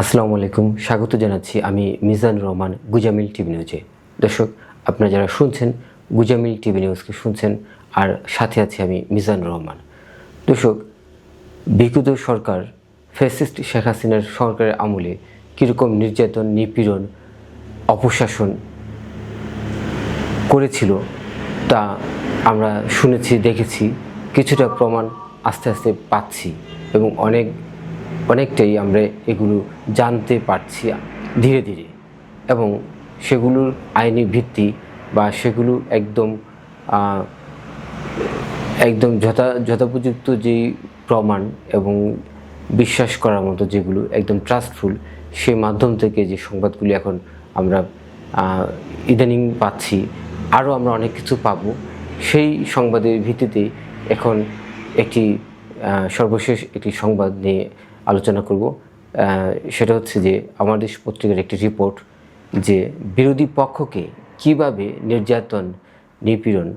আসসালামু আলাইকুম, স্বাগত জানাচ্ছি আমি মিজানুর রহমান, গুজামিল টিভি নিউজে। দর্শক, আপনারা যারা শুনছেন, গুজামিল টিভি নিউজকে শুনছেন, আর সাথে আছি আমি মিজানুর রহমান। দর্শক, বিগত সরকার, ফ্যাসিস্ট শেখ হাসিনার সরকারের আমলে কীরকম নির্যাতন, নিপীড়ন, অপশাসন করেছিল তা আমরা শুনেছি, দেখেছি, কিছুটা প্রমাণ আস্তে আস্তে পাচ্ছি এবং অনেক অনেকটাই আমরা এগুলো জানতে পারছি ধীরে ধীরে। এবং সেগুলোর আইনি ভিত্তি বা সেগুলো একদম একদম যথা, যথোপযুক্ত যেই প্রমাণ এবং বিশ্বাস করার মতো যেগুলো একদম ট্রাস্টফুল সে মাধ্যম থেকে যে সংবাদগুলি এখন আমরা ইদানিং পাচ্ছি, আরও আমরা অনেক কিছু পাবো, সেই সংবাদের ভিত্তিতে এখন একটি সর্বশেষ একটি সংবাদ নিয়ে আলোচনা করব। সেটা হচ্ছে যে আমার দেশ পত্রিকার একটি রিপোর্ট যে বিরোধী পক্ষকে কীভাবে নির্যাতন, নিপীড়ন,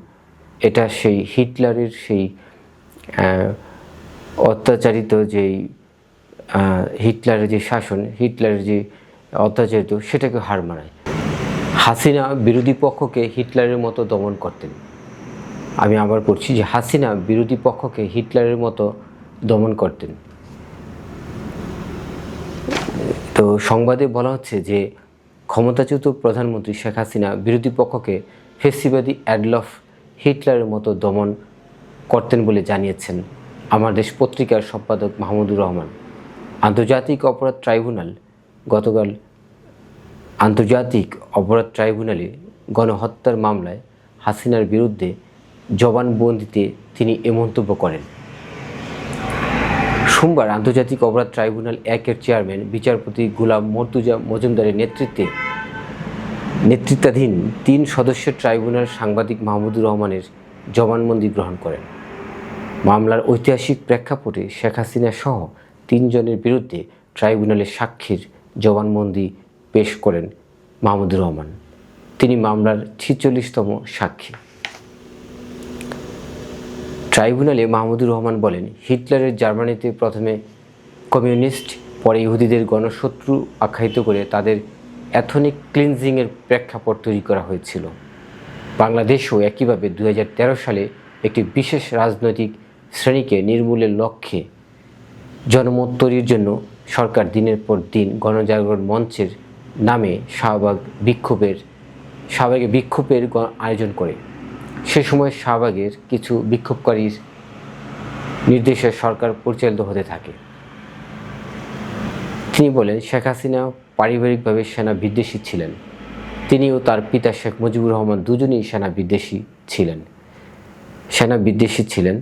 এটা সেই হিটলারের সেই অত্যাচারিত যেই হিটলারের যে শাসন, হিটলারের যে অত্যাচারিত সেটাকে হার মানায়। হাসিনা বিরোধী পক্ষকে হিটলারের মতো দমন করতেন। আমি আবার পড়ছি যে হাসিনা বিরোধী পক্ষকে হিটলারের মতো দমন করতেন। তো সংবাদে বলা হচ্ছে যে ক্ষমতাচ্যুত প্রধানমন্ত্রী শেখ হাসিনা বিরোধী পক্ষকে ফেসিবাদী অ্যাডলফ হিটলারের মতো দমন করতেন বলে জানিয়েছেন আমার দেশ পত্রিকার সম্পাদক মাহমুদুর রহমান। আন্তর্জাতিক অপরাধ ট্রাইব্যুনাল গতকাল আন্তর্জাতিক অপরাধ ট্রাইব্যুনালে গণহত্যার মামলায় হাসিনার বিরুদ্ধে জবানবন্দিতে তিনি এ মন্তব্য করেন। সোমবার আন্তর্জাতিক অপরাধ ট্রাইব্যুনাল একের চেয়ারম্যান, বিচারপতি গুলাম মর্তুজা মজুমদারের নেতৃত্বে নেতৃত্বাধীন তিন সদস্যের ট্রাইব্যুনাল সাংবাদিক মাহমুদুর রহমানের জবানবন্দি গ্রহণ করেন। মামলার ঐতিহাসিক প্রেক্ষাপটে শেখ হাসিনা সহ তিনজনের বিরুদ্ধে ট্রাইব্যুনালের সাক্ষীর জবানবন্দি পেশ করেন মাহমুদুর রহমান। তিনি মামলার ছিচল্লিশতম সাক্ষী। ট্রাইব্যুনালে মাহমুদুর রহমান বলেন, হিটলারের জার্মানিতে প্রথমে কমিউনিস্ট, পরে ইহুদিদের গণশত্রু আখ্যায়িত করে তাদের অ্যাথনিক ক্লিনজিংয়ের প্রেক্ষাপট তৈরি করা হয়েছিল। বাংলাদেশও একইভাবে দু হাজার তেরো সালে একটি বিশেষ রাজনৈতিক শ্রেণীকে নির্মূলের লক্ষ্যে জনমত তৈরির জন্য সরকার দিনের পর দিন গণজাগরণ মঞ্চের নামে শাহবাগ বিক্ষোভের, শাহবাগে বিক্ষোভের আয়োজন করে। সে সময় শাহবাগের কিছু বিক্ষোভকারীর নির্দেশে সরকার পরিচালিত হতে থাকে। তিনি বলেন, শেখ হাসিনা পারিবারিকভাবে সেনা বিদ্বেষী ছিলেন। তিনি ও তার পিতা শেখ মুজিবুর রহমান দুজনেই সেনা বিদ্বেষী ছিলেন। সেনা বিদ্বেষী ছিলেন।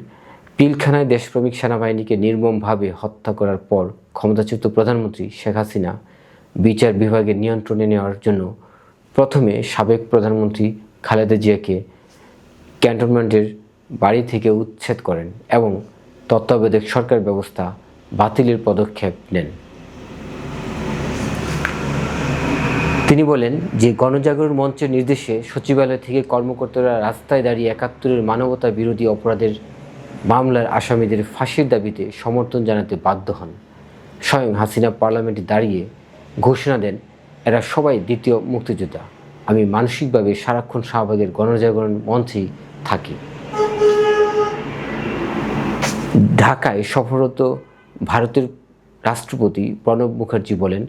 পিলখানায় দেশপ্রেমিক সেনাবাহিনীকে নির্মমভাবে হত্যা করার পর ক্ষমতাচ্যুত প্রধানমন্ত্রী শেখ হাসিনা বিচার বিভাগের নিয়ন্ত্রণে নেওয়ার জন্য প্রথমে সাবেক প্রধানমন্ত্রী খালেদা জিয়াকে ক্যান্টনমেন্টের বাড়ি থেকে উচ্ছেদ করেন এবং তত্ত্বাবধায়ক সরকার ব্যবস্থা বাতিলের পদক্ষেপ নেন। তিনি বলেন যে গণজাগরণ মঞ্চের নির্দেশে সচিবালয় থেকে কর্মকর্তারা রাস্তায় দাঁড়িয়ে একাত্তরের মানবতা বিরোধী অপরাধের মামলার আসামিদের ফাঁসির দাবিতে সমর্থন জানাতে বাধ্য হন। স্বয়ং হাসিনা পার্লামেন্টে দাঁড়িয়ে ঘোষণা দেন, এরা সবাই দ্বিতীয় মুক্তিযোদ্ধা। আমি মানসিকভাবে সারাক্ষণ শাহবাগের গণজাগরণ মঞ্চেই থাকি। ঢাকায় সফররত ভারতের রাষ্ট্রপতি প্রণব মুখার্জি বলেন,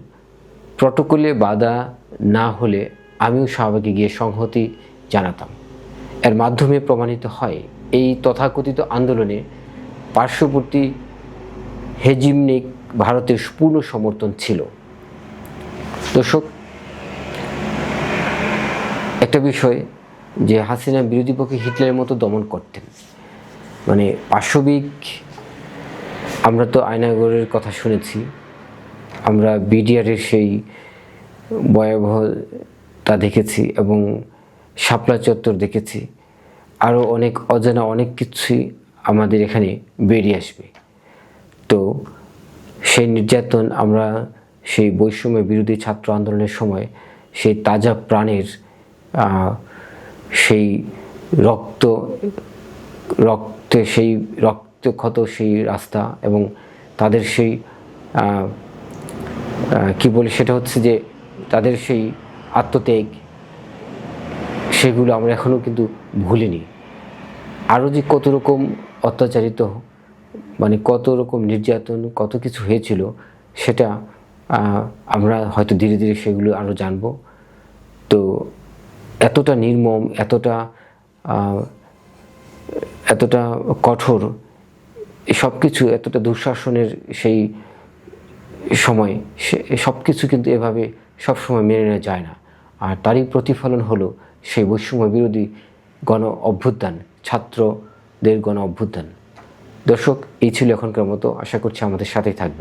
প্রটোকলে বাধা না হলে আমিও শাহবাগে গিয়ে সংহতি জানাতাম। এর মাধ্যমে প্রমাণিত হয়, এই তথাকথিত আন্দোলনে পার্শ্ববর্তী হেজিমনিক ভারতের পূর্ণ সমর্থন ছিল। দর্শক একটা বিষয় যে হাসিনা বিরোধী পক্ষে হিটলারের মতো দমন করতেন। মানে পাশবিক আমরা তো আয়নাগরের কথা শুনেছি, আমরা বিডিআরের সেই ভয়াবহতা দেখেছি এবং শাপলা চত্বর দেখেছি। আরও অনেক অজানা অনেক কিছুই আমাদের এখানে বেরিয়ে আসবে। তো সেই নির্যাতন আমরা সেই বৈষম্য বিরোধী ছাত্র আন্দোলনের সময় সেই তাজা প্রাণের সেই রক্ত, রক্তে সেই রক্তক্ষত সেই রাস্তা এবং তাদের সেই কি বলি সেটা হচ্ছে যে তাদের সেই আত্মত্যাগ, সেগুলো আমরা এখনও কিন্তু ভুলিনি। আরও যে কত রকম অত্যাচারিত মানে কত রকম নির্যাতন, কত কিছু হয়েছিল, সেটা আমরা হয়তো ধীরে ধীরে সেগুলো আরও জানব। তো এতটা নির্মম, এতটা এতটা কঠোর সব কিছু এতটা দুঃশাসনের সেই সময় সব কিছু কিন্তু এভাবে সবসময় মেনে নেওয়া যায় না। আর তারই প্রতিফলন হলো সেই বৈষম্য বিরোধী গণ অভ্যুত্থান, ছাত্রদের গণ অভ্যুত্থান। দর্শক, এই ছিল এখনকার মতো। আশা করছি আমাদের সাথেই থাকবে